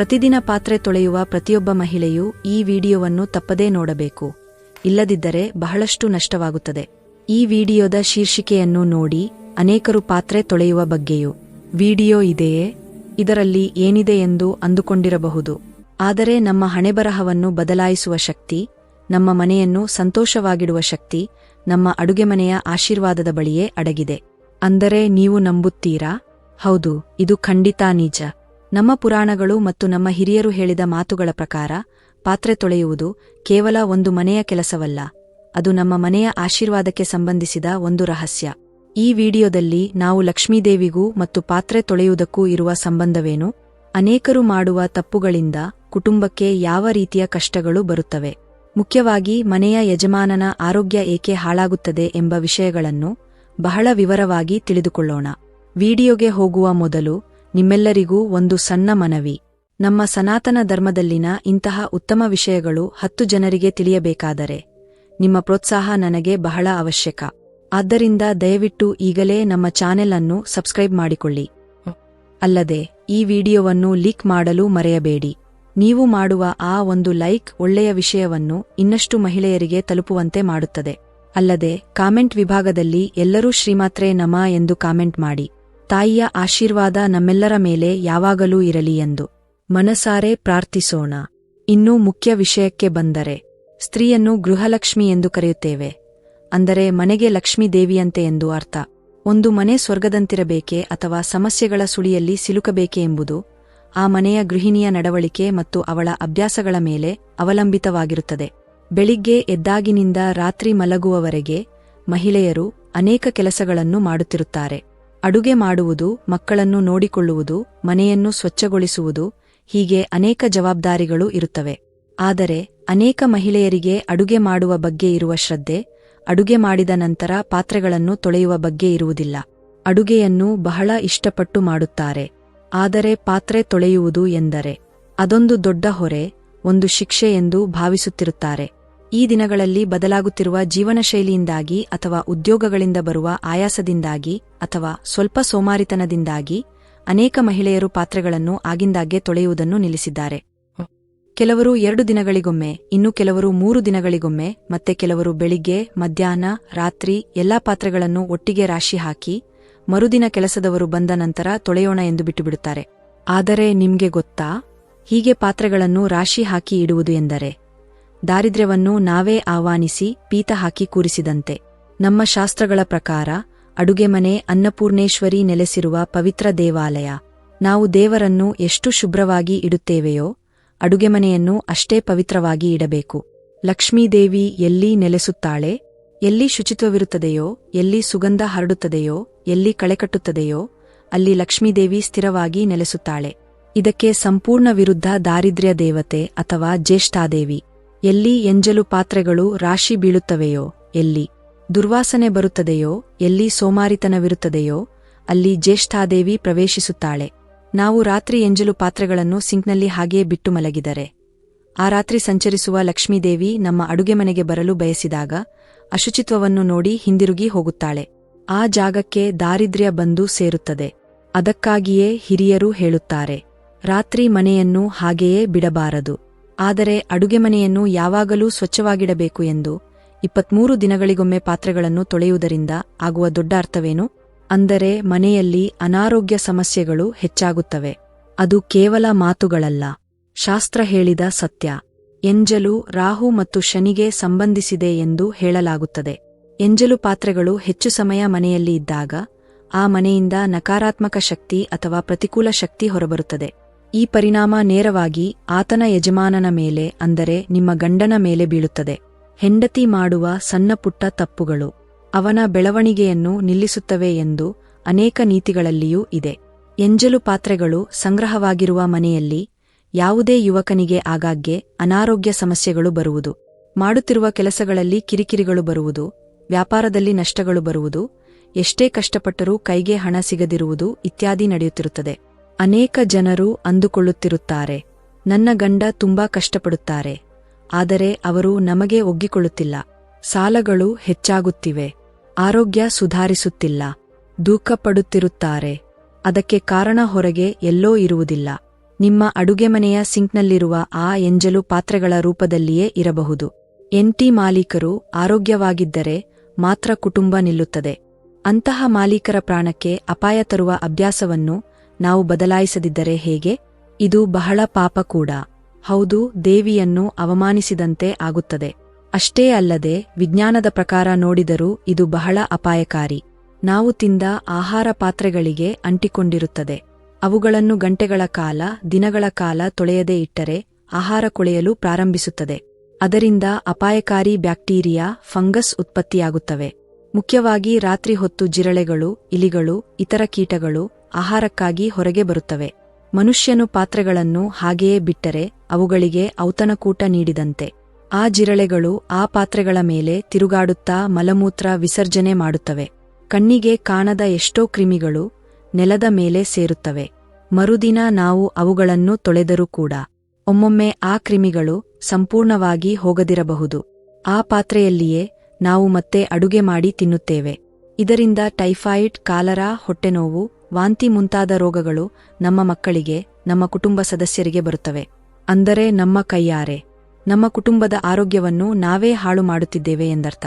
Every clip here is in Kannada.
ಪ್ರತಿದಿನ ಪಾತ್ರೆ ತೊಳೆಯುವ ಪ್ರತಿಯೊಬ್ಬ ಮಹಿಳೆಯೂ ಈ ವಿಡಿಯೋವನ್ನು ತಪ್ಪದೇ ನೋಡಬೇಕು. ಇಲ್ಲದಿದ್ದರೆ ಬಹಳಷ್ಟು ನಷ್ಟವಾಗುತ್ತದೆ. ಈ ವಿಡಿಯೋದ ಶೀರ್ಷಿಕೆಯನ್ನು ನೋಡಿ ಅನೇಕರು ಪಾತ್ರೆ ತೊಳೆಯುವ ಬಗ್ಗೆಯೂ, ವಿಡಿಯೋ ಇದೆಯೇ? ಇದರಲ್ಲಿ ಏನಿದೆ ಎಂದು ಅಂದುಕೊಂಡಿರಬಹುದು. ಆದರೆ ನಮ್ಮ ಹಣೆಬರಹವನ್ನು ಬದಲಾಯಿಸುವ ಶಕ್ತಿ, ನಮ್ಮ ಮನೆಯನ್ನು ಸಂತೋಷವಾಗಿಡುವ ಶಕ್ತಿ, ನಮ್ಮ ಅಡುಗೆಮನೆಯ ಆಶೀರ್ವಾದದ ಬಳಿಯೇ ಅಡಗಿದೆ. ಅಂದರೆ ನೀವು ನಂಬುತ್ತೀರಾ? ಹೌದು, ಇದು ಖಂಡಿತಾ ನಿಜ. ನಮ್ಮ ಪುರಾಣಗಳು ಮತ್ತು ನಮ್ಮ ಹಿರಿಯರು ಹೇಳಿದ ಮಾತುಗಳ ಪ್ರಕಾರ, ಪಾತ್ರೆ ತೊಳೆಯುವುದು ಕೇವಲ ಒಂದು ಮನೆಯ ಕೆಲಸವಲ್ಲ, ಅದು ನಮ್ಮ ಮನೆಯ ಆಶೀರ್ವಾದಕ್ಕೆ ಸಂಬಂಧಿಸಿದ ಒಂದು ರಹಸ್ಯ. ಈ ವಿಡಿಯೋದಲ್ಲಿ ನಾವು ಲಕ್ಷ್ಮೀದೇವಿಗೂ ಮತ್ತು ಪಾತ್ರೆ ತೊಳೆಯುವುದಕ್ಕೂ ಇರುವ ಸಂಬಂಧವೇನು? ಅನೇಕರು ಮಾಡುವ ತಪ್ಪುಗಳಿಂದ ಕುಟುಂಬಕ್ಕೆ ಯಾವ ರೀತಿಯ ಕಷ್ಟಗಳು ಬರುತ್ತವೆ? ಮುಖ್ಯವಾಗಿ ಮನೆಯ ಯಜಮಾನನ ಆರೋಗ್ಯ ಏಕೆ ಹಾಳಾಗುತ್ತದೆ ಎಂಬ ವಿಷಯಗಳನ್ನು ಬಹಳ ವಿವರವಾಗಿ ತಿಳಿದುಕೊಳ್ಳೋಣ. ವಿಡಿಯೋಗೆ ಹೋಗುವ ಮೊದಲು ನಿಮ್ಮೆಲ್ಲರಿಗೂ ಒಂದು ಸಣ್ಣ ಮನವಿ. ನಮ್ಮ ಸನಾತನ ಧರ್ಮದಲ್ಲಿನ ಇಂತಹ ಉತ್ತಮ ವಿಷಯಗಳು ಹತ್ತು ಜನರಿಗೆ ತಿಳಿಯಬೇಕಾದರೆ, ನಿಮ್ಮ ಪ್ರೋತ್ಸಾಹ ನನಗೆ ಬಹಳ ಅವಶ್ಯಕ. ಆದ್ದರಿಂದ ದಯವಿಟ್ಟು ಈಗಲೇ ನಮ್ಮ ಚಾನೆಲ್ ಅನ್ನು ಸಬ್ಸ್ಕ್ರೈಬ್ ಮಾಡಿಕೊಳ್ಳಿ. ಅಲ್ಲದೆ, ಈ ವಿಡಿಯೋವನ್ನು ಲೀಕ್ ಮಾಡಲು ಮರೆಯಬೇಡಿ. ನೀವು ಮಾಡುವ ಆ ಒಂದು ಲೈಕ್ ಒಳ್ಳೆಯ ವಿಷಯವನ್ನು ಇನ್ನಷ್ಟು ಮಹಿಳೆಯರಿಗೆ ತಲುಪುವಂತೆ ಮಾಡುತ್ತದೆ. ಅಲ್ಲದೆ, ಕಾಮೆಂಟ್ ವಿಭಾಗದಲ್ಲಿ ಎಲ್ಲರೂ ಶ್ರೀಮಾತ್ರೆ ನಮ ಎಂದು ಕಾಮೆಂಟ್ ಮಾಡಿ. ತಾಯಿಯ ಆಶೀರ್ವಾದ ನಮ್ಮೆಲ್ಲರ ಮೇಲೆ ಯಾವಾಗಲೂ ಇರಲಿ ಎಂದು ಮನಸಾರೆ ಪ್ರಾರ್ಥಿಸೋಣ. ಇನ್ನೂ ಮುಖ್ಯ ವಿಷಯಕ್ಕೆ ಬಂದರೆ, ಸ್ತ್ರೀಯನ್ನು ಗೃಹಲಕ್ಷ್ಮಿ ಎಂದು ಕರೆಯುತ್ತೇವೆ. ಅಂದರೆ ಮನೆಗೆ ಲಕ್ಷ್ಮೀ ದೇವಿಯಂತೆ ಎಂದು ಅರ್ಥ. ಒಂದು ಮನೆ ಸ್ವರ್ಗದಂತಿರಬೇಕೆ ಅಥವಾ ಸಮಸ್ಯೆಗಳ ಸುಳಿಯಲ್ಲಿ ಸಿಲುಕಬೇಕೆ ಎಂಬುದು ಆ ಮನೆಯ ಗೃಹಿಣಿಯ ನಡವಳಿಕೆ ಮತ್ತು ಅವಳ ಅಭ್ಯಾಸಗಳ ಮೇಲೆ ಅವಲಂಬಿತವಾಗಿರುತ್ತದೆ. ಬೆಳಿಗ್ಗೆ ಎದ್ದಾಗಿನಿಂದ ರಾತ್ರಿ ಮಲಗುವವರೆಗೆ ಮಹಿಳೆಯರು ಅನೇಕ ಕೆಲಸಗಳನ್ನು ಮಾಡುತ್ತಿರುತ್ತಾರೆ. ಅಡುಗೆ ಮಾಡುವುದು, ಮಕ್ಕಳನ್ನು ನೋಡಿಕೊಳ್ಳುವುದು, ಮನೆಯನ್ನು ಸ್ವಚ್ಛಗೊಳಿಸುವುದು, ಹೀಗೆ ಅನೇಕ ಜವಾಬ್ದಾರಿಗಳು ಇರುತ್ತವೆ. ಆದರೆ, ಅನೇಕ ಮಹಿಳೆಯರಿಗೆ ಅಡುಗೆ ಮಾಡುವ ಬಗ್ಗೆ ಇರುವ ಶ್ರದ್ಧೆ, ಅಡುಗೆ ಮಾಡಿದ ನಂತರ ಪಾತ್ರೆಗಳನ್ನು ತೊಳೆಯುವ ಬಗ್ಗೆ ಇರುವುದಿಲ್ಲ. ಅಡುಗೆಯನ್ನು ಬಹಳ ಇಷ್ಟಪಟ್ಟು ಮಾಡುತ್ತಾರೆ. ಆದರೆ ಪಾತ್ರೆ ತೊಳೆಯುವುದು ಎಂದರೆ, ಅದೊಂದು ದೊಡ್ಡ ಹೊರೆ, ಒಂದು ಶಿಕ್ಷೆ ಎಂದು ಭಾವಿಸುತ್ತಿರುತ್ತಾರೆ. ಈ ದಿನಗಳಲ್ಲಿ ಬದಲಾಗುತ್ತಿರುವ ಜೀವನಶೈಲಿಯಿಂದಾಗಿ ಅಥವಾ ಉದ್ಯೋಗಗಳಿಂದ ಬರುವ ಆಯಾಸದಿಂದಾಗಿ ಅಥವಾ ಸ್ವಲ್ಪ ಸೋಮಾರಿತನದಿಂದಾಗಿ ಅನೇಕ ಮಹಿಳೆಯರು ಪಾತ್ರೆಗಳನ್ನು ಆಗಿಂದಾಗ್ಗೆ ತೊಳೆಯುವುದನ್ನು ನಿಲ್ಲಿಸಿದ್ದಾರೆ. ಕೆಲವರು ಎರಡು ದಿನಗಳಿಗೊಮ್ಮೆ, ಇನ್ನು ಕೆಲವರು ಮೂರು ದಿನಗಳಿಗೊಮ್ಮೆ ಮತ್ತೆ ಕೆಲವರು ಬೆಳಿಗ್ಗೆ, ಮಧ್ಯಾಹ್ನ, ರಾತ್ರಿ ಎಲ್ಲಾ ಪಾತ್ರೆಗಳನ್ನು ಒಟ್ಟಿಗೆ ರಾಶಿ ಹಾಕಿ ಮರುದಿನ ಕೆಲಸದವರು ಬಂದ ನಂತರ ತೊಳೆಯೋಣ ಎಂದು ಬಿಟ್ಟುಬಿಡುತ್ತಾರೆ. ಆದರೆ ನಿಮ್ಗೆ ಗೊತ್ತಾ? ಹೀಗೆ ಪಾತ್ರೆಗಳನ್ನು ರಾಶಿ ಹಾಕಿ ಇಡುವುದು ಎಂದರೆ ದಾರಿದ್ರ್ಯವನ್ನು ನಾವೇ ಆಹ್ವಾನಿಸಿ ಪೀತ ಹಾಕಿ ಕೂರಿಸಿದಂತೆ. ನಮ್ಮ ಶಾಸ್ತ್ರಗಳ ಪ್ರಕಾರ, ಅಡುಗೆಮನೆ ಅನ್ನಪೂರ್ಣೇಶ್ವರಿ ನೆಲೆಸಿರುವ ಪವಿತ್ರ ದೇವಾಲಯ. ನಾವು ದೇವರನ್ನು ಎಷ್ಟು ಶುಭ್ರವಾಗಿ ಇಡುತ್ತೇವೆಯೋ, ಅಡುಗೆಮನೆಯನ್ನು ಅಷ್ಟೇ ಪವಿತ್ರವಾಗಿ ಇಡಬೇಕು. ಲಕ್ಷ್ಮೀದೇವಿ ಎಲ್ಲಿ ನೆಲೆಸುತ್ತಾಳೆ, ಎಲ್ಲಿ ಶುಚಿತ್ವವಿರುತ್ತದೆಯೋ, ಎಲ್ಲಿ ಸುಗಂಧ ಹರಡುತ್ತದೆಯೋ, ಎಲ್ಲಿ ಕಳೆಕಟ್ಟುತ್ತದೆಯೋ ಅಲ್ಲಿ ಲಕ್ಷ್ಮೀದೇವಿ ಸ್ಥಿರವಾಗಿ ನೆಲೆಸುತ್ತಾಳೆ. ಇದಕ್ಕೆ ಸಂಪೂರ್ಣ ವಿರುದ್ಧ ದಾರಿದ್ರ್ಯ ದೇವತೆ ಅಥವಾ ಜ್ಯೇಷ್ಠಾದೇವಿ. ಎಲ್ಲಿ ಎಂಜಲು ಪಾತ್ರೆಗಳು ರಾಶಿ ಬೀಳುತ್ತವೆಯೋ, ಎಲ್ಲಿ ದುರ್ವಾಸನೆ ಬರುತ್ತದೆಯೋ, ಎಲ್ಲಿ ಸೋಮಾರಿತನವಿರುತ್ತದೆಯೋ, ಅಲ್ಲಿ ಜ್ಯೇಷ್ಠಾದೇವಿ ಪ್ರವೇಶಿಸುತ್ತಾಳೆ. ನಾವು ರಾತ್ರಿ ಎಂಜಲು ಪಾತ್ರೆಗಳನ್ನು ಸಿಂಕ್ನಲ್ಲಿ ಹಾಗೆಯೇ ಬಿಟ್ಟು ಮಲಗಿದರೆ. ಆ ರಾತ್ರಿ ಸಂಚರಿಸುವ ಲಕ್ಷ್ಮೀದೇವಿ ನಮ್ಮ ಅಡುಗೆಮನೆಗೆ ಬರಲು ಬಯಸಿದಾಗ ಅಶುಚಿತ್ವವನ್ನು ನೋಡಿ ಹಿಂದಿರುಗಿ ಹೋಗುತ್ತಾಳೆ. ಆ ಜಾಗಕ್ಕೆ ದಾರಿದ್ರ್ಯ ಬಂದು ಸೇರುತ್ತದೆ. ಅದಕ್ಕಾಗಿಯೇ ಹಿರಿಯರು ಹೇಳುತ್ತಾರೆ, ರಾತ್ರಿ ಮನೆಯನ್ನು ಹಾಗೆಯೇ ಬಿಡಬಾರದು. ಆದರೆ ಅಡುಗೆಮನೆಯನ್ನು ಯಾವಾಗಲೂ ಸ್ವಚ್ಛವಾಗಿಡಬೇಕು ಎಂದು ಇಪ್ಪತ್ಮೂರು ದಿನಗಳಿಗೊಮ್ಮೆ ಪಾತ್ರೆಗಳನ್ನು ತೊಳೆಯುವುದರಿಂದ ಆಗುವ ದೊಡ್ಡ ಅರ್ಥವೇನು? ಅಂದರೆ ಮನೆಯಲ್ಲಿ ಅನಾರೋಗ್ಯ ಸಮಸ್ಯೆಗಳು ಹೆಚ್ಚಾಗುತ್ತವೆ. ಅದು ಕೇವಲ ಮಾತುಗಳಲ್ಲ. ಶಾಸ್ತ್ರ ಹೇಳಿದ ಸತ್ಯ. ಎಂಜಲು ರಾಹು ಮತ್ತು ಶನಿಗೆ ಸಂಬಂಧಿಸಿದೆ ಎಂದು ಹೇಳಲಾಗುತ್ತದೆ. ಎಂಜಲು ಪಾತ್ರೆಗಳು ಹೆಚ್ಚು ಸಮಯ ಮನೆಯಲ್ಲಿ ಇದ್ದಾಗ ಆ ಮನೆಯಿಂದ ನಕಾರಾತ್ಮಕ ಶಕ್ತಿ ಅಥವಾ ಪ್ರತಿಕೂಲ ಶಕ್ತಿ ಹೊರಬರುತ್ತದೆ. ಈ ಪರಿಣಾಮ ನೇರವಾಗಿ ಆತನ ಯಜಮಾನನ ಮೇಲೆ, ಅಂದರೆ ನಿಮ್ಮ ಗಂಡನ ಮೇಲೆ ಬೀಳುತ್ತದೆ. ಹೆಂಡತಿ ಮಾಡುವ ಸಣ್ಣಪುಟ್ಟ ತಪ್ಪುಗಳು ಅವನ ಬೆಳವಣಿಗೆಯನ್ನು ನಿಲ್ಲಿಸುತ್ತವೆ ಎಂದು ಅನೇಕ ನೀತಿಗಳಲ್ಲಿಯೂ ಇದೆ. ಎಂಜಲು ಪಾತ್ರೆಗಳು ಸಂಗ್ರಹವಾಗಿರುವ ಮನೆಯಲ್ಲಿ ಯಾವುದೇ ಯುವಕನಿಗೆ ಆಗಾಗ್ಗೆ ಅನಾರೋಗ್ಯ ಸಮಸ್ಯೆಗಳು ಬರುವುದು, ಮಾಡುತ್ತಿರುವ ಕೆಲಸಗಳಲ್ಲಿ ಕಿರಿಕಿರಿಗಳು ಬರುವುದು, ವ್ಯಾಪಾರದಲ್ಲಿ ನಷ್ಟಗಳು ಬರುವುದು, ಎಷ್ಟೇ ಕಷ್ಟಪಟ್ಟರೂ ಕೈಗೆ ಹಣ ಸಿಗದಿರುವುದು ಇತ್ಯಾದಿ ನಡೆಯುತ್ತಿರುತ್ತದೆ. ಅನೇಕ ಜನರು ಅಂದುಕೊಳ್ಳುತ್ತಿರುತ್ತಾರೆ. ನನ್ನ ಗಂಡ ತುಂಬಾ ಕಷ್ಟಪಡುತ್ತಾರೆ. ಆದರೆ ಅವರು ನಮಗೆ ಒಗ್ಗಿಕೊಳ್ಳುತ್ತಿಲ್ಲ. ಸಾಲಗಳು ಹೆಚ್ಚಾಗುತ್ತಿವೆ. ಆರೋಗ್ಯ ಸುಧಾರಿಸುತ್ತಿಲ್ಲ. ದುಃಖಪಡುತ್ತಿರುತ್ತಾರೆ ಅದಕ್ಕೆ ಕಾರಣ ಹೊರಗೆ ಎಲ್ಲೋ ಇರುವುದಿಲ್ಲ. ನಿಮ್ಮ ಅಡುಗೆಮನೆಯ ಸಿಂಕ್ನಲ್ಲಿರುವ ಆ ಎಂಜಲು ಪಾತ್ರೆಗಳ ರೂಪದಲ್ಲಿಯೇ ಇರಬಹುದು. ಎಂಟಿ ಮಾಲೀಕರು ಆರೋಗ್ಯವಾಗಿದ್ದರೆ ಮಾತ್ರ ಕುಟುಂಬ ನಿಲ್ಲುತ್ತದೆ. ಅಂತಹ ಮಾಲೀಕರ ಪ್ರಾಣಕ್ಕೆ ಅಪಾಯ ತರುವ ಅಭ್ಯಾಸವನ್ನು ನಾವು ಬದಲಾಯಿಸದಿದ್ದರೆ ಹೇಗೆ? ಇದು ಬಹಳ ಪಾಪ ಕೂಡ. ಹೌದು, ದೇವಿಯನ್ನು ಅವಮಾನಿಸಿದಂತೆ ಆಗುತ್ತದೆ. ಅಷ್ಟೇ ಅಲ್ಲದೆ, ವಿಜ್ಞಾನದ ಪ್ರಕಾರ ನೋಡಿದರೂ ಇದು ಬಹಳ ಅಪಾಯಕಾರಿ. ನಾವು ತಿಂದ ಆಹಾರ ಪಾತ್ರೆಗಳಿಗೆ ಅಂಟಿಕೊಂಡಿರುತ್ತದೆ. ಅವುಗಳನ್ನು ಗಂಟೆಗಳ ಕಾಲ, ದಿನಗಳ ಕಾಲ ತೊಳೆಯದೇ ಇಟ್ಟರೆ ಆಹಾರ ಕೊಳೆಯಲು ಪ್ರಾರಂಭಿಸುತ್ತದೆ. ಅದರಿಂದ ಅಪಾಯಕಾರಿ ಬ್ಯಾಕ್ಟೀರಿಯಾ, ಫಂಗಸ್ ಉತ್ಪತ್ತಿಯಾಗುತ್ತವೆ. ಮುಖ್ಯವಾಗಿ ರಾತ್ರಿ ಹೊತ್ತು ಜಿರಳೆಗಳು, ಇಲಿಗಳು, ಇತರ ಕೀಟಗಳು ಆಹಾರಕ್ಕಾಗಿ ಹೊರಗೆ ಬರುತ್ತವೆ. ಮನುಷ್ಯನು ಪಾತ್ರೆಗಳನ್ನು ಹಾಗೆಯೇ ಬಿಟ್ಟರೆ ಅವುಗಳಿಗೆ ಔತಣಕೂಟ ನೀಡಿದಂತೆ. ಆ ಜಿರಳೆಗಳು ಆ ಪಾತ್ರೆಗಳ ಮೇಲೆ ತಿರುಗಾಡುತ್ತಾ ಮಲಮೂತ್ರ ವಿಸರ್ಜನೆ ಮಾಡುತ್ತವೆ. ಕಣ್ಣಿಗೆ ಕಾಣದ ಎಷ್ಟೋ ಕ್ರಿಮಿಗಳು ನೆಲದ ಮೇಲೆ ಸೇರುತ್ತವೆ. ಮರುದಿನ ನಾವು ಅವುಗಳನ್ನು ತೊಳೆದರೂ ಕೂಡ ಒಮ್ಮೊಮ್ಮೆ ಆ ಕ್ರಿಮಿಗಳು ಸಂಪೂರ್ಣವಾಗಿ ಹೋಗದಿರಬಹುದು. ಆ ಪಾತ್ರೆಯಲ್ಲಿಯೇ ನಾವು ಮತ್ತೆ ಅಡುಗೆ ಮಾಡಿ ತಿನ್ನುತ್ತೇವೆ. ಇದರಿಂದ ಟೈಫಾಯಿಡ್, ಕಾಲರಾ, ಹೊಟ್ಟೆನೋವು ವಾಂತಿ ಮುಂತಾದ ರೋಗಗಳು ನಮ್ಮ ಮಕ್ಕಳಿಗೆ, ನಮ್ಮ ಕುಟುಂಬ ಸದಸ್ಯರಿಗೆ ಬರುತ್ತವೆ. ಅಂದರೆ ನಮ್ಮ ಕೈಯಾರೆ. ನಮ್ಮ ಕುಟುಂಬದ ಆರೋಗ್ಯವನ್ನು ನಾವೇ ಹಾಳು ಮಾಡುತ್ತಿದ್ದೇವೆ ಎಂದರ್ಥ.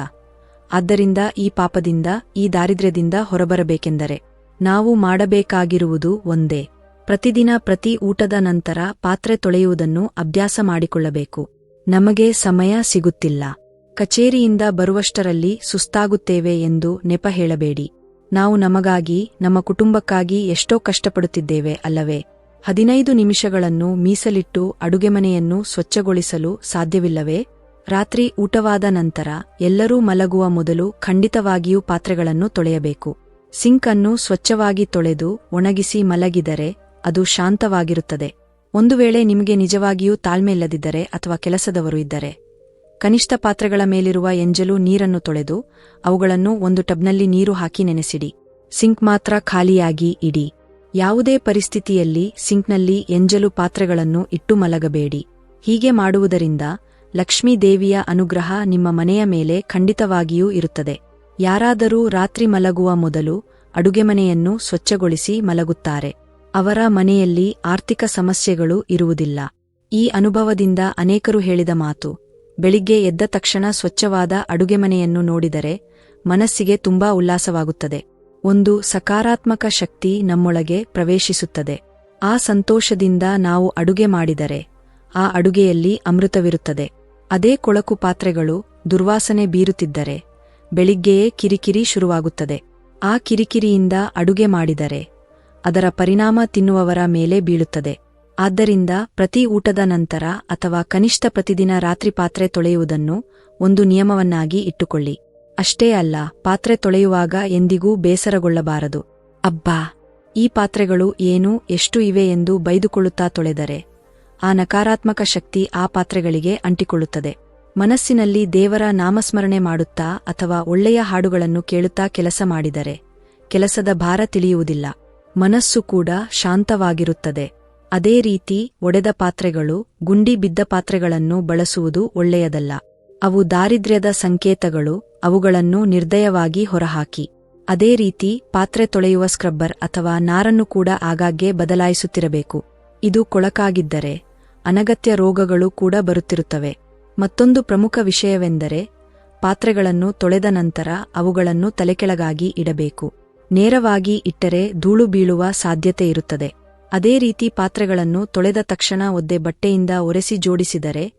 ಆದ್ದರಿಂದ ಈ ಪಾಪದಿಂದ, ಈ ದಾರಿದ್ರ್ಯದಿಂದ ಹೊರಬರಬೇಕೆಂದರೆ ನಾವು ಮಾಡಬೇಕಾಗಿರುವುದು ಒಂದೇ. ಪ್ರತಿದಿನ ಪ್ರತಿ ಊಟದ ನಂತರ ಪಾತ್ರೆ ತೊಳೆಯುವುದನ್ನು ಅಭ್ಯಾಸ ಮಾಡಿಕೊಳ್ಳಬೇಕು. ನಮಗೆ ಸಮಯ ಸಿಗುತ್ತಿಲ್ಲ. ಕಚೇರಿಯಿಂದ ಬರುವಷ್ಟರಲ್ಲಿ ಸುಸ್ತಾಗುತ್ತೇವೆ ಎಂದು ನೆಪ ಹೇಳಬೇಡಿ. ನಾವು ನಮಗಾಗಿ, ನಮ್ಮ ಕುಟುಂಬಕ್ಕಾಗಿ ಎಷ್ಟೋ ಕಷ್ಟಪಡುತ್ತಿದ್ದೇವೆ ಅಲ್ಲವೇ. ಹದಿನೈದು ನಿಮಿಷಗಳನ್ನು ಮೀಸಲಿಟ್ಟು ಅಡುಗೆಮನೆಯನ್ನು ಸ್ವಚ್ಛಗೊಳಿಸಲು ಸಾಧ್ಯವಿಲ್ಲವೇ. ರಾತ್ರಿ ಊಟವಾದ ನಂತರ ಎಲ್ಲರೂ ಮಲಗುವ ಮೊದಲು ಖಂಡಿತವಾಗಿಯೂ ಪಾತ್ರೆಗಳನ್ನು ತೊಳೆಯಬೇಕು. ಸಿಂಕ್ ಅನ್ನು ಸ್ವಚ್ಛವಾಗಿ ತೊಳೆದು ಒಣಗಿಸಿ ಮಲಗಿದರೆ ಅದು ಶಾಂತವಾಗಿರುತ್ತದೆ. ಒಂದು ವೇಳೆ ನಿಮಗೆ ನಿಜವಾಗಿಯೂ ತಾಳ್ಮೆ ಇಲ್ಲದಿದ್ದರೆ ಅಥವಾ ಕೆಲಸದವರು ಇದ್ದರೆ ಕನಿಷ್ಠ ಪಾತ್ರೆಗಳ ಮೇಲಿರುವ ಎಂಜಲು ನೀರನ್ನು ತೊಳೆದು, ಅವುಗಳನ್ನು ಒಂದು ಟಬ್ನಲ್ಲಿ ನೀರು ಹಾಕಿ ನೆನೆಸಿಡಿ. ಸಿಂಕ್ ಮಾತ್ರ ಖಾಲಿಯಾಗಿ ಇಡಿ. ಯಾವುದೇ ಪರಿಸ್ಥಿತಿಯಲ್ಲಿ ಸಿಂಕ್ನಲ್ಲಿ ಎಂಜಲು ಪಾತ್ರೆಗಳನ್ನು ಇಟ್ಟು ಮಲಗಬೇಡಿ. ಹೀಗೆ ಮಾಡುವುದರಿಂದ ಲಕ್ಷ್ಮೀ ದೇವಿಯ ಅನುಗ್ರಹ ನಿಮ್ಮ ಮನೆಯ ಮೇಲೆ ಖಂಡಿತವಾಗಿಯೂ ಇರುತ್ತದೆ. ಯಾರಾದರೂ ರಾತ್ರಿ ಮಲಗುವ ಮೊದಲು ಅಡುಗೆಮನೆಯನ್ನು ಸ್ವಚ್ಛಗೊಳಿಸಿ ಮಲಗುತ್ತಾರೆ. ಅವರ ಮನೆಯಲ್ಲಿ ಆರ್ಥಿಕ ಸಮಸ್ಯೆಗಳು ಇರುವುದಿಲ್ಲ. ಈ ಅನುಭವದಿಂದ ಅನೇಕರು ಹೇಳಿದ ಮಾತು ಬೆಳಿಗ್ಗೆ ಎದ್ದ ತಕ್ಷಣ ಸ್ವಚ್ಛವಾದ ಅಡುಗೆಮನೆಯನ್ನು ನೋಡಿದರೆ ಮನಸ್ಸಿಗೆ ತುಂಬಾ ಉಲ್ಲಾಸವಾಗುತ್ತದೆ. ಒಂದು ಸಕಾರಾತ್ಮಕ ಶಕ್ತಿ ನಮ್ಮೊಳಗೆ ಪ್ರವೇಶಿಸುತ್ತದೆ. ಆ ಸಂತೋಷದಿಂದ ನಾವು ಅಡುಗೆ ಮಾಡಿದರೆ ಆ ಅಡುಗೆಯಲ್ಲಿ ಅಮೃತವಿರುತ್ತದೆ. ಅದೇ ಕೊಳಕು ಪಾತ್ರೆಗಳು ದುರ್ವಾಸನೆ ಬೀರುತ್ತಿದ್ದರೆ ಬೆಳಿಗ್ಗೆಯೇ ಕಿರಿಕಿರಿ ಶುರುವಾಗುತ್ತದೆ. ಆ ಕಿರಿಕಿರಿಯಿಂದ ಅಡುಗೆ ಮಾಡಿದರೆ ಅದರ ಪರಿಣಾಮ ತಿನ್ನುವವರ ಮೇಲೆ ಬೀಳುತ್ತದೆ. ಆದ್ದರಿಂದ ಪ್ರತಿ ಊಟದ ನಂತರ ಅಥವಾ ಕನಿಷ್ಠ ಪ್ರತಿದಿನ ರಾತ್ರಿ ಪಾತ್ರೆ ತೊಳೆಯುವುದನ್ನು ಒಂದು ನಿಯಮವನ್ನಾಗಿ ಇಟ್ಟುಕೊಳ್ಳಿ. ಅಷ್ಟೇ ಅಲ್ಲ, ಪಾತ್ರೆ ತೊಳೆಯುವಾಗ ಎಂದಿಗೂ ಬೇಸರಗೊಳ್ಳಬಾರದು. ಅಬ್ಬಾ! ಈ ಪಾತ್ರೆಗಳು ಏನು, ಎಷ್ಟು ಇವೆ ಎಂದು ಬೈದುಕೊಳ್ಳುತ್ತಾ ತೊಳೆದರೆ, ಆ ನಕಾರಾತ್ಮಕ ಶಕ್ತಿ ಆ ಪಾತ್ರೆಗಳಿಗೆ ಅಂಟಿಕೊಳ್ಳುತ್ತದೆ. ಮನಸ್ಸಿನಲ್ಲಿ ದೇವರ ನಾಮಸ್ಮರಣೆ ಮಾಡುತ್ತಾ ಅಥವಾ ಒಳ್ಳೆಯ ಹಾಡುಗಳನ್ನು ಕೇಳುತ್ತಾ ಕೆಲಸ ಮಾಡಿದರೆ, ಕೆಲಸದ ಭಾರ ತಿಳಿಯುವುದಿಲ್ಲ. ಮನಸ್ಸು ಕೂಡ ಶಾಂತವಾಗಿರುತ್ತದೆ. ಅದೇ ರೀತಿ ಒಡೆದ ಪಾತ್ರೆಗಳು, ಗುಂಡಿ ಬಿದ್ದ ಪಾತ್ರೆಗಳನ್ನು ಬಳಸುವುದು ಒಳ್ಳೆಯದಲ್ಲ. ಅವು ದಾರಿದ್ರ್ಯದ ಸಂಕೇತಗಳು, ಅವುಗಳನ್ನು ನಿರ್ದಯವಾಗಿ ಹೊರಹಾಕಿ. ಅದೇ ರೀತಿ ಪಾತ್ರೆ ತೊಳೆಯುವ ಸ್ಕ್ರಬ್ಬರ್ ಅಥವಾ ನಾರನ್ನು ಕೂಡ ಆಗಾಗ್ಗೆ ಬದಲಾಯಿಸುತ್ತಿರಬೇಕು. ಇದು ಕೊಳಕಾಗಿದ್ದರೆ, ಅನಗತ್ಯ ರೋಗಗಳು ಕೂಡ ಬರುತ್ತಿರುತ್ತವೆ. ಮತ್ತೊಂದು ಪ್ರಮುಖ ವಿಷಯವೆಂದರೆ, ಪಾತ್ರೆಗಳನ್ನು ತೊಳೆದ ನಂತರ ಅವುಗಳನ್ನು ತಲೆಕೆಳಗಾಗಿ ಇಡಬೇಕು. ನೇರವಾಗಿ ಇಟ್ಟರೆ ಧೂಳು ಬೀಳುವ ಸಾಧ್ಯತೆ ಇರುತ್ತದೆ. ಅದೇ ರೀತಿ ಪಾತ್ರೆಗಳನ್ನು ತೊಳೆದ ತಕ್ಷಣ ಒದ್ದೆ ಬಟ್ಟೆಯಿಂದ ಒರೆಸಿ ಜೋಡಿಸಿದರೆ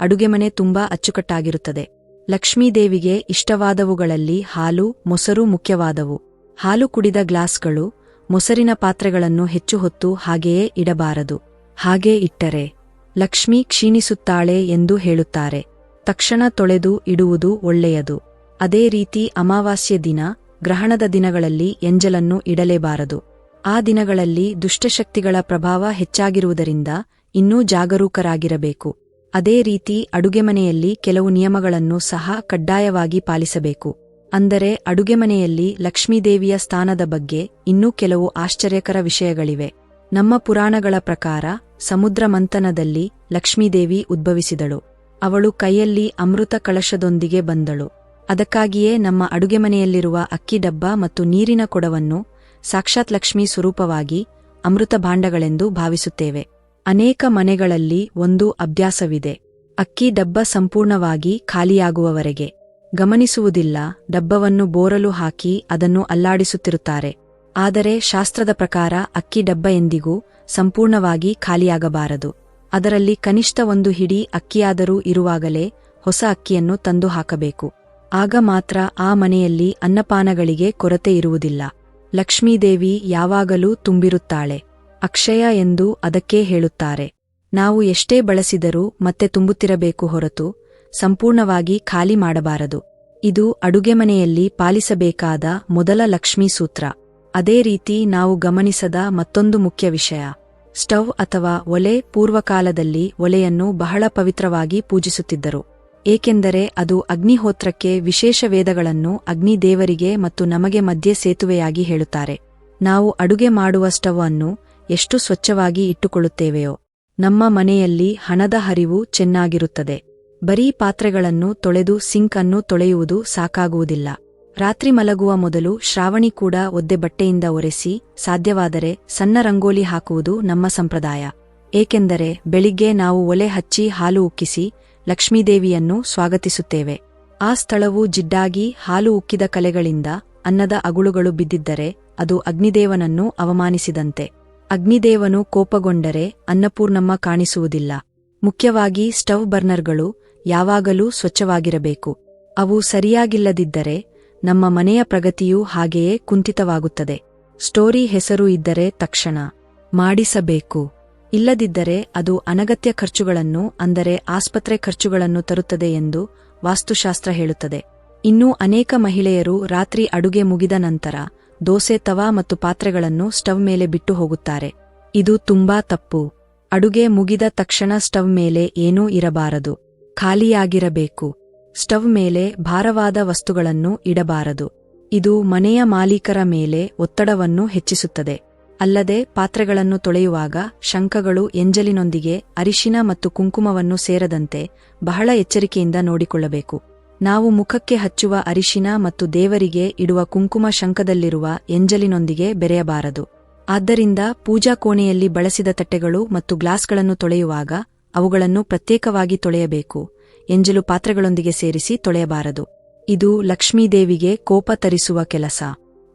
ಅಡುಗೆಮನೆ ತುಂಬಾ ಅಚ್ಚುಕಟ್ಟಾಗಿರುತ್ತದೆ. ಲಕ್ಷ್ಮೀದೇವಿಗೆ ಇಷ್ಟವಾದವುಗಳಲ್ಲಿ ಹಾಲು, ಮೊಸರು ಮುಖ್ಯವಾದವು. ಹಾಲು ಕುಡಿದ ಗ್ಲಾಸ್ಗಳು ಮೊಸರಿನ ಪಾತ್ರೆಗಳನ್ನು ಹೆಚ್ಚು ಹೊತ್ತು ಹಾಗೆಯೇ ಇಡಬಾರದು. ಹಾಗೇ ಇಟ್ಟರೆ ಲಕ್ಷ್ಮಿ ಕ್ಷೀಣಿಸುತ್ತಾಳೆ ಎಂದು ಹೇಳುತ್ತಾರೆ. ತಕ್ಷಣ ತೊಳೆದು ಇಡುವುದು ಒಳ್ಳೆಯದು. ಅದೇ ರೀತಿ ಅಮಾವಾಸ್ಯೆ ದಿನ ಗ್ರಹಣದ ದಿನಗಳಲ್ಲಿ ಎಂಜಲನ್ನು ಇಡಲೇಬಾರದು. ಆ ದಿನಗಳಲ್ಲಿ ದುಷ್ಟಶಕ್ತಿಗಳ ಪ್ರಭಾವ ಹೆಚ್ಚಾಗಿರುವುದರಿಂದ ಇನ್ನೂ ಜಾಗರೂಕರಾಗಿರಬೇಕು. ಅದೇ ರೀತಿ ಅಡುಗೆಮನೆಯಲ್ಲಿ ಕೆಲವು ನಿಯಮಗಳನ್ನು ಸಹ ಕಡ್ಡಾಯವಾಗಿ ಪಾಲಿಸಬೇಕು. ಅಂದರೆ ಅಡುಗೆಮನೆಯಲ್ಲಿ ಲಕ್ಷ್ಮೀದೇವಿಯ ಸ್ಥಾನದ ಬಗ್ಗೆ ಇನ್ನೂ ಕೆಲವು ಆಶ್ಚರ್ಯಕರ ವಿಷಯಗಳಿವೆ. ನಮ್ಮ ಪುರಾಣಗಳ ಪ್ರಕಾರ ಸಮುದ್ರ ಮಂಥನದಲ್ಲಿ ಲಕ್ಷ್ಮೀದೇವಿ ಉದ್ಭವಿಸಿದಳು. ಅವಳು ಕೈಯಲ್ಲಿ ಅಮೃತ ಕಳಶದೊಂದಿಗೆ ಬಂದಳು. ಅದಕ್ಕಾಗಿಯೇ ನಮ್ಮ ಅಡುಗೆಮನೆಯಲ್ಲಿರುವ ಅಕ್ಕಿ ಡಬ್ಬ ಮತ್ತು ನೀರಿನ ಕೊಡವನ್ನು ಸಾಕ್ಷಾತ್ ಲಕ್ಷ್ಮಿ ಸ್ವರೂಪವಾಗಿ ಅಮೃತ ಭಾಂಡಗಳೆಂದು ಭಾವಿಸುತ್ತೇವೆ. ಅನೇಕ ಮನೆಗಳಲ್ಲಿ ಒಂದು ಅಭ್ಯಾಸವಿದೆ. ಅಕ್ಕಿ ಡಬ್ಬ ಸಂಪೂರ್ಣವಾಗಿ ಖಾಲಿಯಾಗುವವರೆಗೆ. ಗಮನಿಸುವುದಿಲ್ಲ, ಡಬ್ಬವನ್ನು ಬೋರಲು ಹಾಕಿ ಅದನ್ನು ಅಲ್ಲಾಡಿಸುತ್ತಿರುತ್ತಾರೆ. ಆದರೆ ಶಾಸ್ತ್ರದ ಪ್ರಕಾರ ಅಕ್ಕಿ ಡಬ್ಬ ಎಂದಿಗೂ ಸಂಪೂರ್ಣವಾಗಿ ಖಾಲಿಯಾಗಬಾರದು. ಅದರಲ್ಲಿ ಕನಿಷ್ಠ ಒಂದು ಹಿಡಿ ಅಕ್ಕಿಯಾದರೂ ಇರುವಾಗಲೇ ಹೊಸ ಅಕ್ಕಿಯನ್ನು ತಂದು ಹಾಕಬೇಕು. ಆಗ ಮಾತ್ರ ಆ ಮನೆಯಲ್ಲಿ ಅನ್ನಪಾನಗಳಿಗೆ ಕೊರತೆ ಇರುವುದಿಲ್ಲ. ಲಕ್ಷ್ಮೀದೇವಿ ಯಾವಾಗಲೂ ತುಂಬಿರುತ್ತಾಳೆ. ಅಕ್ಷಯ ಎಂದು ಅದಕ್ಕೇ ಹೇಳುತ್ತಾರೆ. ನಾವು ಎಷ್ಟೇ ಬಳಸಿದರೂ ಮತ್ತೆ ತುಂಬುತ್ತಿರಬೇಕು ಹೊರತು ಸಂಪೂರ್ಣವಾಗಿ ಖಾಲಿ ಮಾಡಬಾರದು. ಇದು ಅಡುಗೆಮನೆಯಲ್ಲಿ ಪಾಲಿಸಬೇಕಾದ ಮೊದಲ ಲಕ್ಷ್ಮೀ ಸೂತ್ರ. ಅದೇ ರೀತಿ ನಾವು ಗಮನಿಸದ ಮತ್ತೊಂದು ಮುಖ್ಯ ವಿಷಯ. ಸ್ಟವ್ ಅಥವಾ ಒಲೆ ಪೂರ್ವಕಾಲದಲ್ಲಿ ಒಲೆಯನ್ನು ಬಹಳ ಪವಿತ್ರವಾಗಿ ಪೂಜಿಸುತ್ತಿದ್ದರು. ಏಕೆಂದರೆ ಅದು ಅಗ್ನಿಹೋತ್ರಕ್ಕೆ ವಿಶೇಷ ವೇದಗಳನ್ನು ಅಗ್ನಿದೇವರಿಗೆ ಮತ್ತು ನಮಗೆ ಮಧ್ಯೆ ಸೇತುವೆಯಾಗಿ ಹೇಳುತ್ತಾರೆ. ನಾವು ಅಡುಗೆ ಮಾಡುವ ಸ್ಟವ್ ಅನ್ನು ಎಷ್ಟು ಸ್ವಚ್ಛವಾಗಿ ಇಟ್ಟುಕೊಳ್ಳುತ್ತೇವೆಯೋ, ನಮ್ಮ ಮನೆಯಲ್ಲಿ ಹಣದ ಹರಿವು ಚೆನ್ನಾಗಿರುತ್ತದೆ. ಬರೀ ಪಾತ್ರೆಗಳನ್ನು ತೊಳೆದು ಸಿಂಕ್ ಅನ್ನು ತೊಳೆಯುವುದು ಸಾಕಾಗುವುದಿಲ್ಲ. ರಾತ್ರಿ ಮಲಗುವ ಮೊದಲು ಶ್ರಾವಣಿ ಕೂಡ ಒದ್ದೆ ಬಟ್ಟೆಯಿಂದ ಒರೆಸಿ, ಸಾಧ್ಯವಾದರೆ ಸಣ್ಣ ರಂಗೋಲಿ ಹಾಕುವುದು ನಮ್ಮ ಸಂಪ್ರದಾಯ. ಏಕೆಂದರೆ ಬೆಳಿಗ್ಗೆ ನಾವು ಒಲೆ ಹಚ್ಚಿ ಹಾಲು ಉಕ್ಕಿಸಿ ಲಕ್ಷ್ಮೀದೇವಿಯನ್ನು ಸ್ವಾಗತಿಸುತ್ತೇವೆ. ಆ ಸ್ಥಳವು ಜಿಡ್ಡಾಗಿ ಹಾಲು ಉಕ್ಕಿದ ಕಲೆಗಳಿಂದ ಅನ್ನದ ಅಗುಳುಗಳು ಬಿದ್ದಿದ್ದರೆ ಅದು ಅಗ್ನಿದೇವನನ್ನು ಅವಮಾನಿಸಿದಂತೆ. ಅಗ್ನಿದೇವನು ಕೋಪಗೊಂಡರೆ ಅನ್ನಪೂರ್ಣಮ್ಮ ಕಾಣಿಸುವುದಿಲ್ಲ. ಮುಖ್ಯವಾಗಿ ಸ್ಟವ್ ಬರ್ನರ್ಗಳು ಯಾವಾಗಲೂ ಸ್ವಚ್ಛವಾಗಿರಬೇಕು. ಅವು ಸರಿಯಾಗಿಲ್ಲದಿದ್ದರೆ ನಮ್ಮ ಮನೆಯ ಪ್ರಗತಿಯೂ ಹಾಗೆಯೇ ಕುಂಠಿತವಾಗುತ್ತದೆ. ಸ್ಟೋರಿ ಹೆಸರು ಇದ್ದರೆ ತಕ್ಷಣ ಮಾಡಿಸಬೇಕು. ಇಲ್ಲದಿದ್ದರೆ ಅದು ಅನಗತ್ಯ ಖರ್ಚುಗಳನ್ನು, ಅಂದರೆ ಆಸ್ಪತ್ರೆ ಖರ್ಚುಗಳನ್ನು ತರುತ್ತದೆ ಎಂದು ವಾಸ್ತುಶಾಸ್ತ್ರ ಹೇಳುತ್ತದೆ. ಇನ್ನೂ ಅನೇಕ ಮಹಿಳೆಯರು ರಾತ್ರಿ ಅಡುಗೆ ಮುಗಿದ ನಂತರ ದೋಸೆ, ತವಾ ಮತ್ತು ಪಾತ್ರೆಗಳನ್ನು ಸ್ಟವ್ ಮೇಲೆ ಬಿಟ್ಟು ಹೋಗುತ್ತಾರೆ. ಇದು ತುಂಬಾ ತಪ್ಪು. ಅಡುಗೆ ಮುಗಿದ ತಕ್ಷಣ ಸ್ಟವ್ ಮೇಲೆ ಏನೂ ಇರಬಾರದು. ಖಾಲಿಯಾಗಿರಬೇಕು. ಸ್ಟವ್ ಮೇಲೆ ಭಾರವಾದ ವಸ್ತುಗಳನ್ನು ಇಡಬಾರದು. ಇದು ಮನೆಯ ಮಾಲೀಕರ ಮೇಲೆ ಒತ್ತಡವನ್ನು ಹೆಚ್ಚಿಸುತ್ತದೆ. ಅಲ್ಲದೆ ಪಾತ್ರೆಗಳನ್ನು ತೊಳೆಯುವಾಗ ಶಂಖಗಳು ಎಂಜಲಿನೊಂದಿಗೆ ಅರಿಶಿನ ಮತ್ತು ಕುಂಕುಮವನ್ನು ಸೇರದಂತೆ ಬಹಳ ಎಚ್ಚರಿಕೆಯಿಂದ ನೋಡಿಕೊಳ್ಳಬೇಕು. ನಾವು ಮುಖಕ್ಕೆ ಹಚ್ಚುವ ಅರಿಶಿನ ಮತ್ತು ದೇವರಿಗೆ ಇಡುವ ಕುಂಕುಮ ಶಂಖದಲ್ಲಿರುವ ಎಂಜಲಿನೊಂದಿಗೆ ಬೆರೆಯಬಾರದು. ಆದ್ದರಿಂದ ಪೂಜಾ ಕೋಣೆಯಲ್ಲಿ ಬಳಸಿದ ತಟ್ಟೆಗಳು ಮತ್ತು ಗ್ಲಾಸ್ಗಳನ್ನು ತೊಳೆಯುವಾಗ ಅವುಗಳನ್ನು ಪ್ರತ್ಯೇಕವಾಗಿ ತೊಳೆಯಬೇಕು. ಎಂಜಲು ಪಾತ್ರೆಗಳೊಂದಿಗೆ ಸೇರಿಸಿ ತೊಳೆಯಬಾರದು. ಇದು ಲಕ್ಷ್ಮೀದೇವಿಗೆ ಕೋಪ ತರಿಸುವ ಕೆಲಸ.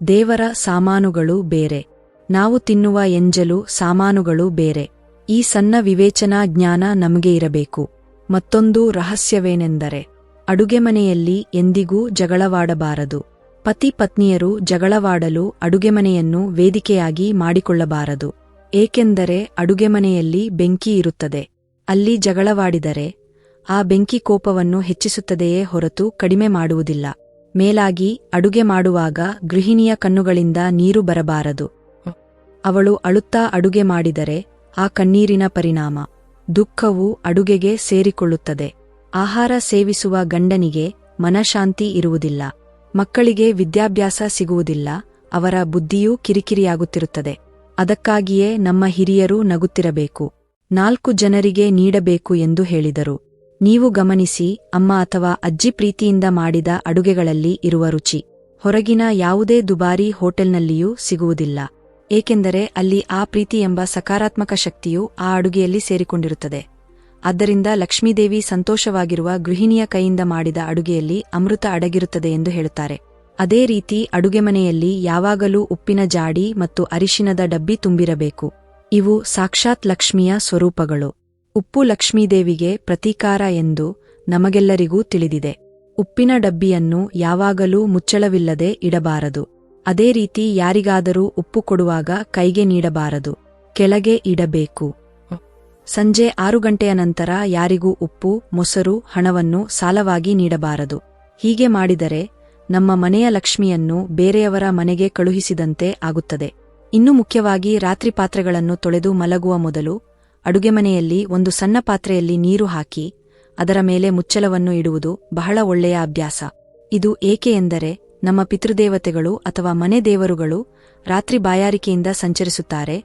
ದೇವರ ಸಾಮಾನುಗಳು ಬೇರೆ. ನಾವು ತಿನ್ನುವ ಎಂಜಲು ಸಾಮಾನುಗಳು ಬೇರೆ. ಈ ಸಣ್ಣ ವಿವೇಚನಾ ಜ್ಞಾನ ನಮಗೆ ಇರಬೇಕು. ಮತ್ತೊಂದು ರಹಸ್ಯವೇನೆಂದರೆ, ಅಡುಗೆಮನೆಯಲ್ಲಿ ಎಂದಿಗೂ ಜಗಳವಾಡಬಾರದು. ಪತಿ ಪತ್ನಿಯರು ಜಗಳವಾಡಲು ಅಡುಗೆಮನೆಯನ್ನು ವೇದಿಕೆಯಾಗಿ ಮಾಡಿಕೊಳ್ಳಬಾರದು. ಏಕೆಂದರೆ ಅಡುಗೆಮನೆಯಲ್ಲಿ ಬೆಂಕಿ ಇರುತ್ತದೆ. ಅಲ್ಲಿ ಜಗಳವಾಡಿದರೆ, ಆ ಬೆಂಕಿ ಕೋಪವನ್ನು ಹೆಚ್ಚಿಸುತ್ತದೆಯೇ ಹೊರತು ಕಡಿಮೆ ಮಾಡುವುದಿಲ್ಲ. ಮೇಲಾಗಿ ಅಡುಗೆ ಮಾಡುವಾಗ ಗೃಹಿಣಿಯ ಕಣ್ಣುಗಳಿಂದ ನೀರು ಬರಬಾರದು. ಅವಳು ಅಳುತ್ತಾ ಅಡುಗೆ ಮಾಡಿದರೆ ಆ ಕಣ್ಣೀರಿನ ಪರಿಣಾಮ ದುಃಖವು ಅಡುಗೆಗೆ ಸೇರಿಕೊಳ್ಳುತ್ತದೆ. ಆಹಾರ ಸೇವಿಸುವ ಗಂಡನಿಗೆ ಮನಶಾಂತಿ ಇರುವುದಿಲ್ಲ. ಮಕ್ಕಳಿಗೆ ವಿದ್ಯಾಭ್ಯಾಸ ಸಿಗುವುದಿಲ್ಲ. ಅವರ ಬುದ್ಧಿಯೂ ಕಿರಿಕಿರಿಯಾಗುತ್ತಿರುತ್ತದೆ. ಅದಕ್ಕಾಗಿಯೇ ನಮ್ಮ ಹಿರಿಯರು ನಗುತ್ತಿರಬೇಕು. ನಾಲ್ಕು ಜನರಿಗೆ ನೀಡಬೇಕು ಎಂದು ಹೇಳಿದರು. ನೀವು ಗಮನಿಸಿ, ಅಮ್ಮ ಅಥವಾ ಅಜ್ಜಿ ಪ್ರೀತಿಯಿಂದ ಮಾಡಿದ ಅಡುಗೆಗಳಲ್ಲಿ ಇರುವ ರುಚಿ. ಹೊರಗಿನ ಯಾವುದೇ ದುಬಾರಿ ಹೋಟೆಲ್ನಲ್ಲಿಯೂ ಸಿಗುವುದಿಲ್ಲ. ಏಕೆಂದರೆ ಅಲ್ಲಿ ಆ ಪ್ರೀತಿ ಎಂಬ ಸಕಾರಾತ್ಮಕ ಶಕ್ತಿಯು ಆ ಅಡುಗೆಯಲ್ಲಿ ಸೇರಿಕೊಂಡಿರುತ್ತದೆ. ಆದ್ದರಿಂದ ಲಕ್ಷ್ಮೀದೇವಿ ಸಂತೋಷವಾಗಿರುವ ಗೃಹಿಣಿಯ ಕೈಯಿಂದ ಮಾಡಿದ ಅಡುಗೆಯಲ್ಲಿ ಅಮೃತ ಅಡಗಿರುತ್ತದೆ ಎಂದು ಹೇಳುತ್ತಾರೆ. ಅದೇ ರೀತಿ ಅಡುಗೆಮನೆಯಲ್ಲಿ ಯಾವಾಗಲೂ ಉಪ್ಪಿನ ಜಾಡಿ ಮತ್ತು ಅರಿಶಿನದ ಡಬ್ಬಿ ತುಂಬಿರಬೇಕು. ಇವು ಸಾಕ್ಷಾತ್ ಲಕ್ಷ್ಮಿಯ ಸ್ವರೂಪಗಳು. ಉಪ್ಪು ಲಕ್ಷ್ಮೀದೇವಿಗೆ ಪ್ರತೀಕಾರ ಎಂದು ನಮಗೆಲ್ಲರಿಗೂ ತಿಳಿದಿದೆ. ಉಪ್ಪಿನ ಡಬ್ಬಿಯನ್ನು ಯಾವಾಗಲೂ ಮುಚ್ಚಳವಿಲ್ಲದೆ ಇಡಬಾರದು. ಅದೇ ರೀತಿ ಯಾರಿಗಾದರೂ ಉಪ್ಪು ಕೊಡುವಾಗ ಕೈಗೆ ನೀಡಬಾರದು, ಕೆಳಗೆ ಇಡಬೇಕು. ಸಂಜೆ ಆರು ಗಂಟೆಯ ನಂತರ ಯಾರಿಗೂ ಉಪ್ಪು, ಮೊಸರು, ಹಣವನ್ನು ಸಾಲವಾಗಿ ನೀಡಬಾರದು. ಹೀಗೆ ಮಾಡಿದರೆ ನಮ್ಮ ಮನೆಯ ಲಕ್ಷ್ಮಿಯನ್ನು ಬೇರೆಯವರ ಮನೆಗೆ ಕಳುಹಿಸಿದಂತೆ ಆಗುತ್ತದೆ. ಇನ್ನು ಮುಖ್ಯವಾಗಿ ರಾತ್ರಿ ಪಾತ್ರೆಗಳನ್ನು ತೊಳೆದು ಮಲಗುವ ಮೊದಲು ಅಡುಗೆ ಮನೆಯಲ್ಲಿ ಒಂದು ಸಣ್ಣ ಪಾತ್ರೆಯಲ್ಲಿ ನೀರು ಹಾಕಿ, ಅದರ ಮೇಲೆ ಮುಚ್ಚಲವನ್ನು ಇಡುವುದು ಬಹಳ ಒಳ್ಳೆಯ ಅಭ್ಯಾಸ. ಇದು ಏಕೆ ಎಂದರೆ ನಮ್ಮ ಪಿತೃದೇವತೆಗಳು ಅಥವಾ ಮನೆ ದೇವರುಗಳು ರಾತ್ರಿ ಬಾಯಾರಿಕೆಯಿಂದ ಸಂಚರಿಸುತ್ತಾರೆ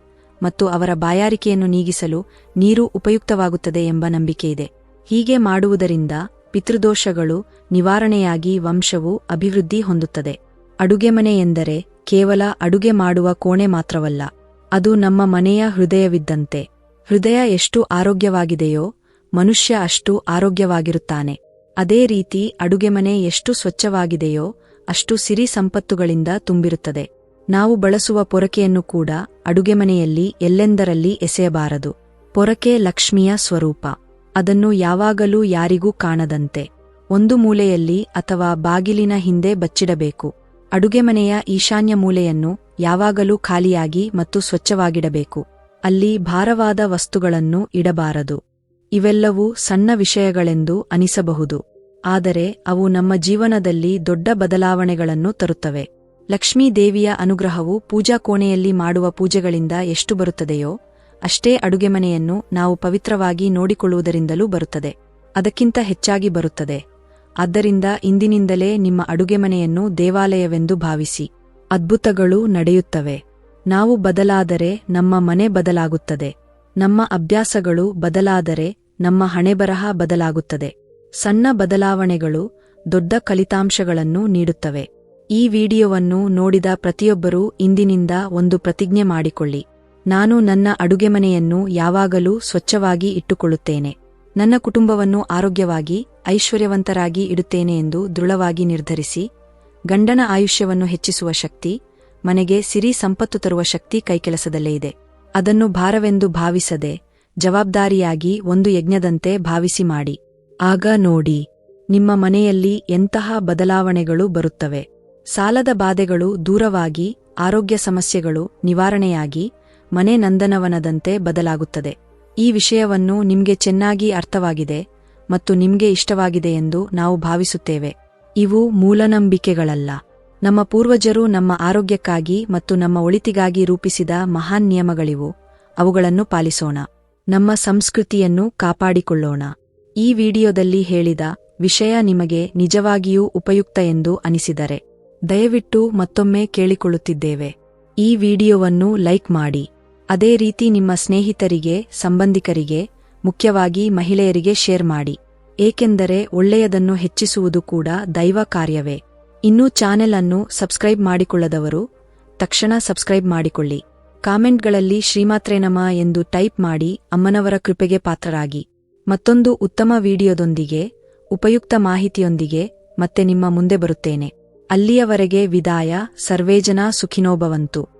ಮತ್ತು ಅವರ ಬಾಯಾರಿಕೆಯನ್ನು ನೀಗಿಸಲು ನೀರು ಉಪಯುಕ್ತವಾಗುತ್ತದೆ ಎಂಬ ನಂಬಿಕೆಯಿದೆ ಹೀಗೆ ಮಾಡುವುದರಿಂದ ಪಿತೃದೋಷಗಳು ನಿವಾರಣೆಯಾಗಿ ವಂಶವು ಅಭಿವೃದ್ಧಿ ಹೊಂದುತ್ತದೆ. ಅಡುಗೆಮನೆ ಎಂದರೆ ಕೇವಲ ಅಡುಗೆ ಮಾಡುವ ಕೋಣೆ ಮಾತ್ರವಲ್ಲ, ಅದು ನಮ್ಮ ಮನೆಯ ಹೃದಯವಿದ್ದಂತೆ. ಹೃದಯ ಎಷ್ಟು ಆರೋಗ್ಯವಾಗಿದೆಯೋ ಮನುಷ್ಯ ಅಷ್ಟು ಆರೋಗ್ಯವಾಗಿರುತ್ತಾನೆ. ಅದೇ ರೀತಿ ಅಡುಗೆಮನೆ ಎಷ್ಟು ಸ್ವಚ್ಛವಾಗಿದೆಯೋ ಅಷ್ಟು ಸಿರಿ ಸಂಪತ್ತುಗಳಿಂದ ತುಂಬಿರುತ್ತದೆ. ನಾವು ಬಳಸುವ ಪೊರಕೆಯನ್ನು ಕೂಡ ಅಡುಗೆಮನೆಯಲ್ಲಿ ಎಲ್ಲೆಂದರಲ್ಲಿ ಎಸೆಯಬಾರದು. ಪೊರಕೆ ಲಕ್ಷ್ಮಿಯ ಸ್ವರೂಪ. ಅದನ್ನು ಯಾವಾಗಲೂ ಯಾರಿಗೂ ಕಾಣದಂತೆ. ಒಂದು ಮೂಲೆಯಲ್ಲಿ ಅಥವಾ ಬಾಗಿಲಿನ ಹಿಂದೆ ಬಚ್ಚಿಡಬೇಕು. ಅಡುಗೆಮನೆಯ ಈಶಾನ್ಯ ಮೂಲೆಯನ್ನು ಯಾವಾಗಲೂ ಖಾಲಿಯಾಗಿ ಮತ್ತು ಸ್ವಚ್ಛವಾಗಿಡಬೇಕು. ಅಲ್ಲಿ ಭಾರವಾದ ವಸ್ತುಗಳನ್ನು ಇಡಬಾರದು. ಇವೆಲ್ಲವೂ ಸಣ್ಣ ವಿಷಯಗಳೆಂದು ಅನಿಸಬಹುದು. ಆದರೆ ಅವು ನಮ್ಮ ಜೀವನದಲ್ಲಿ ದೊಡ್ಡ ಬದಲಾವಣೆಗಳನ್ನು ತರುತ್ತವೆ. ಲಕ್ಷ್ಮೀ ದೇವಿಯ ಅನುಗ್ರಹವು ಪೂಜಾ ಕೋಣೆಯಲ್ಲಿ ಮಾಡುವ ಪೂಜೆಗಳಿಂದ ಎಷ್ಟು ಬರುತ್ತದೆಯೋ, ಅಷ್ಟೇ ಅಡುಗೆಮನೆಯನ್ನು ನಾವು ಪವಿತ್ರವಾಗಿ ನೋಡಿಕೊಳ್ಳುವುದರಿಂದಲೂ ಬರುತ್ತದೆ. ಅದಕ್ಕಿಂತ ಹೆಚ್ಚಾಗಿ ಬರುತ್ತದೆ. ಆದ್ದರಿಂದ ಇಂದಿನಿಂದಲೇ ನಿಮ್ಮ ಅಡುಗೆಮನೆಯನ್ನು ದೇವಾಲಯವೆಂದು ಭಾವಿಸಿ. ಅದ್ಭುತಗಳು ನಡೆಯುತ್ತವೆ. ನಾವು ಬದಲಾದರೆ ನಮ್ಮ ಮನೆ ಬದಲಾಗುತ್ತದೆ. ನಮ್ಮ ಅಭ್ಯಾಸಗಳು ಬದಲಾದರೆ ನಮ್ಮ ಹಣೆಬರಹ ಬದಲಾಗುತ್ತದೆ. ಸಣ್ಣ ಬದಲಾವಣೆಗಳು ದೊಡ್ಡ ಫಲಿತಾಂಶಗಳನ್ನು ನೀಡುತ್ತವೆ. ಈ ವಿಡಿಯೋವನ್ನು ನೋಡಿದ ಪ್ರತಿಯೊಬ್ಬರೂ ಇಂದಿನಿಂದ ಒಂದು ಪ್ರತಿಜ್ಞೆ ಮಾಡಿಕೊಳ್ಳಿ. ನಾನು ನನ್ನ ಅಡುಗೆಮನೆಯನ್ನು ಯಾವಾಗಲೂ ಸ್ವಚ್ಛವಾಗಿ ಇಟ್ಟುಕೊಳ್ಳುತ್ತೇನೆ. ನನ್ನ ಕುಟುಂಬವನ್ನು ಆರೋಗ್ಯವಾಗಿ, ಐಶ್ವರ್ಯವಂತರಾಗಿ ಇಡುತ್ತೇನೆ ಎಂದು ದೃಢವಾಗಿ ನಿರ್ಧರಿಸಿ, ಗಂಡನ ಆಯುಷ್ಯವನ್ನು ಹೆಚ್ಚಿಸುವ ಶಕ್ತಿ, ಮನೆಗೆ ಸಿರಿ ಸಂಪತ್ತು ತರುವ ಶಕ್ತಿ ಕೈಕೆಲಸದಲ್ಲೇ ಇದೆ. ಅದನ್ನು ಭಾರವೆಂದು ಭಾವಿಸದೆ, ಜವಾಬ್ದಾರಿಯಾಗಿ ಒಂದು ಯಜ್ಞದಂತೆ ಭಾವಿಸಿ ಮಾಡಿ. ಆಗ ನೋಡಿ, ನಿಮ್ಮ ಮನೆಯಲ್ಲಿ ಎಂತಹ ಬದಲಾವಣೆಗಳು ಬರುತ್ತವೆ? ಸಾಲದ ಬಾಧೆಗಳು ದೂರವಾಗಿ, ಆರೋಗ್ಯ ಸಮಸ್ಯೆಗಳು ನಿವಾರಣೆಯಾಗಿ, ಮನೆ ನಂದನವನದಂತೆ ಬದಲಾಗುತ್ತದೆ. ಈ ವಿಷಯವನ್ನು ನಿಮ್ಗೆ ಚೆನ್ನಾಗಿ ಅರ್ಥವಾಗಿದೆ ಮತ್ತು ನಿಮ್ಗೆ ಇಷ್ಟವಾಗಿದೆ ಎಂದು ನಾವು ಭಾವಿಸುತ್ತೇವೆ. ಇವು ಮೂಲನಂಬಿಕೆಗಳಲ್ಲ. ನಮ್ಮ ಪೂರ್ವಜರು ನಮ್ಮ ಆರೋಗ್ಯಕ್ಕಾಗಿ ಮತ್ತು ನಮ್ಮ ಒಳಿತಿಗಾಗಿ ರೂಪಿಸಿದ ಮಹಾನ್ ನಿಯಮಗಳಿವು. ಅವುಗಳನ್ನು ಪಾಲಿಸೋಣ. ನಮ್ಮ ಸಂಸ್ಕೃತಿಯನ್ನು ಕಾಪಾಡಿಕೊಳ್ಳೋಣ. ಈ ವಿಡಿಯೋದಲ್ಲಿ ಹೇಳಿದ ವಿಷಯ ನಿಮಗೆ ನಿಜವಾಗಿಯೂ ಉಪಯುಕ್ತ ಎಂದು ಅನಿಸಿದರೆ ದಯವಿಟ್ಟು ಮತ್ತೊಮ್ಮೆ ಕೇಳಿಕೊಳ್ಳುತ್ತಿದ್ದೇವೆ. ಈ ವಿಡಿಯೋವನ್ನು ಲೈಕ್ ಮಾಡಿ. ಅದೇ ರೀತಿ ನಿಮ್ಮ ಸ್ನೇಹಿತರಿಗೆ, ಸಂಬಂಧಿಕರಿಗೆ, ಮುಖ್ಯವಾಗಿ ಮಹಿಳೆಯರಿಗೆ ಶೇರ್ ಮಾಡಿ. ಏಕೆಂದರೆ ಒಳ್ಳೆಯದನ್ನು ಹೆಚ್ಚಿಸುವುದು ಕೂಡ ದೈವ ಕಾರ್ಯವೇ. ಇನ್ನೂ ಚಾನೆಲ್ ಅನ್ನು ಸಬ್ಸ್ಕ್ರೈಬ್ ಮಾಡಿಕೊಳ್ಳದವರು ತಕ್ಷಣ ಸಬ್ಸ್ಕ್ರೈಬ್ ಮಾಡಿಕೊಳ್ಳಿ. ಕಾಮೆಂಟ್ಗಳಲ್ಲಿ ಶ್ರೀಮಾತ್ರೇನಮ ಎಂದು ಟೈಪ್ ಮಾಡಿ ಅಮ್ಮನವರ ಕೃಪೆಗೆ ಪಾತ್ರರಾಗಿ. ಮತ್ತೊಂದು ಉತ್ತಮ ವಿಡಿಯೋದೊಂದಿಗೆ ಉಪಯುಕ್ತ ಮಾಹಿತಿಯೊಂದಿಗೆ ಮತ್ತೆ ನಿಮ್ಮ ಮುಂದೆ ಬರುತ್ತೇನೆ. ಅಲ್ಲಿಯವರೆಗೆ ವಿದಾಯ ಸರ್ವೇಜನಾ ಸುಖಿನೋಭವಂತು.